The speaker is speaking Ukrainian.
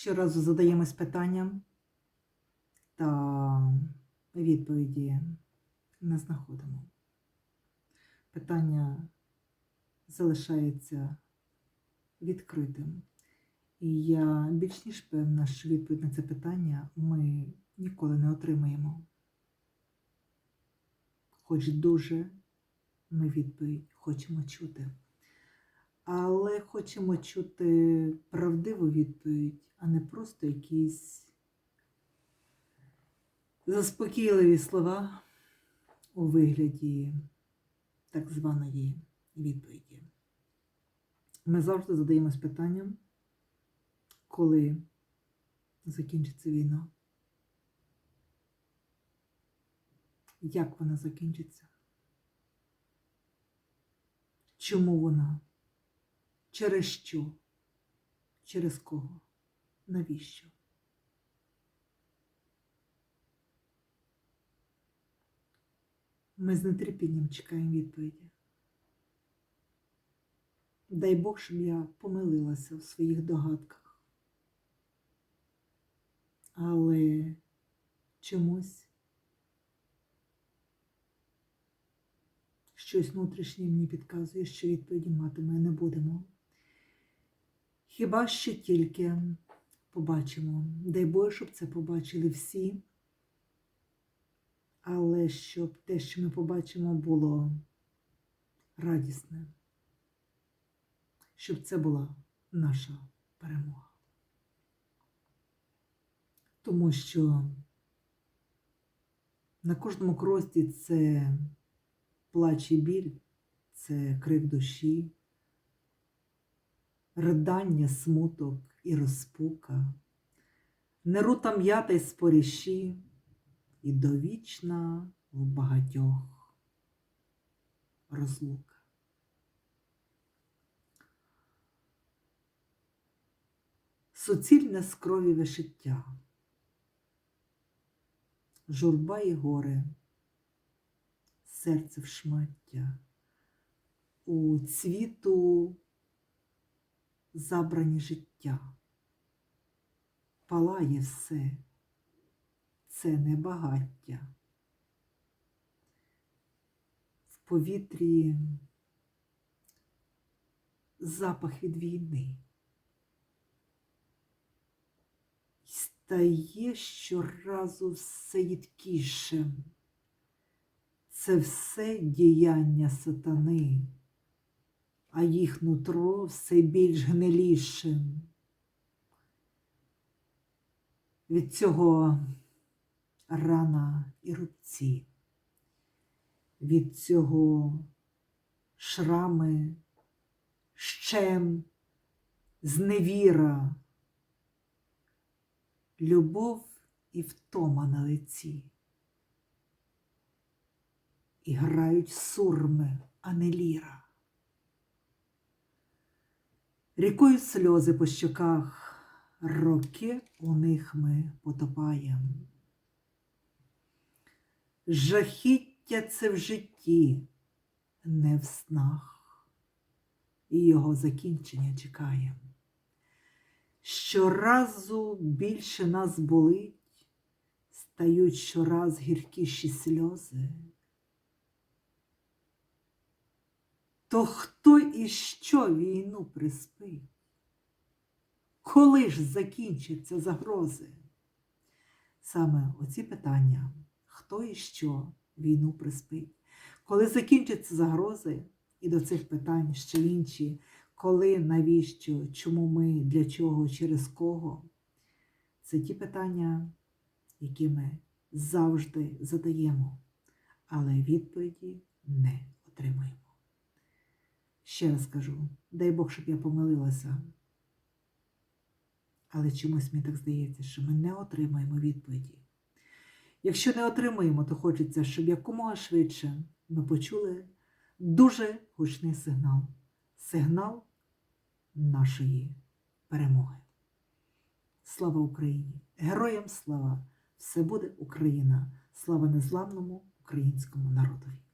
Щоразу задаємось питанням та відповіді не знаходимо. Питання залишається відкритим. І я більш ніж певна, що відповідь на це питання ми ніколи не отримаємо. Хоч дуже ми відповідь хочемо чути. Але хочемо чути правдиву відповідь, а не просто якісь заспокійливі слова у вигляді так званої відповіді. Ми завжди задаємось питанням, коли закінчиться війна. Як вона закінчиться? Чому вона? Через що? Через кого? Навіщо? Ми з нетерпінням чекаємо відповіді. Дай Бог, щоб я помилилася в своїх догадках. Але чомусь щось внутрішнє мені підказує, що відповіді мати ми не будемо. Хіба що тільки побачимо. Дай Боже, щоб це побачили всі. Але щоб те, що ми побачимо, було радісне, щоб це була наша перемога. Тому що на кожному крості це плач і біль, це крик душі, ридання, смуток і розпука, нерута м'ята й споріші, і довічна в багатьох розлука. Суцільне скровіве життя, журба і горе, серце в шмаття, у цвіту забрані життя, палає все це не багаття. В повітрі запах від війни. Стає щоразу все їдкішим. Це все діяння сатани, а їх нутро все більш гнилішим. Від цього рана і рубці. Від цього шрами, щем, зневіра, любов і втома на лиці. І грають сурми, а не ліра. Рікою сльози по щоках, роки у них ми потопаємо. Жахіття це в житті, не в снах, і його закінчення чекаємо. Щоразу більше нас болить, стають щораз гіркіші сльози. То хто і що війну приспить? Коли ж закінчаться загрози? Саме оці питання хто і що війну приспить. Коли закінчаться загрози, і до цих питань ще інші, коли, навіщо, чому ми, для чого, через кого, це ті питання, які ми завжди задаємо, але відповіді не отримуємо. Ще раз кажу, дай Бог, щоб я помилилася. Але чомусь мені так здається, що ми не отримаємо відповіді. Якщо не отримаємо, то хочеться, щоб якомога швидше ми почули дуже гучний сигнал. Сигнал нашої перемоги. Слава Україні! Героям слава! Все буде Україна! Слава незламному українському народові!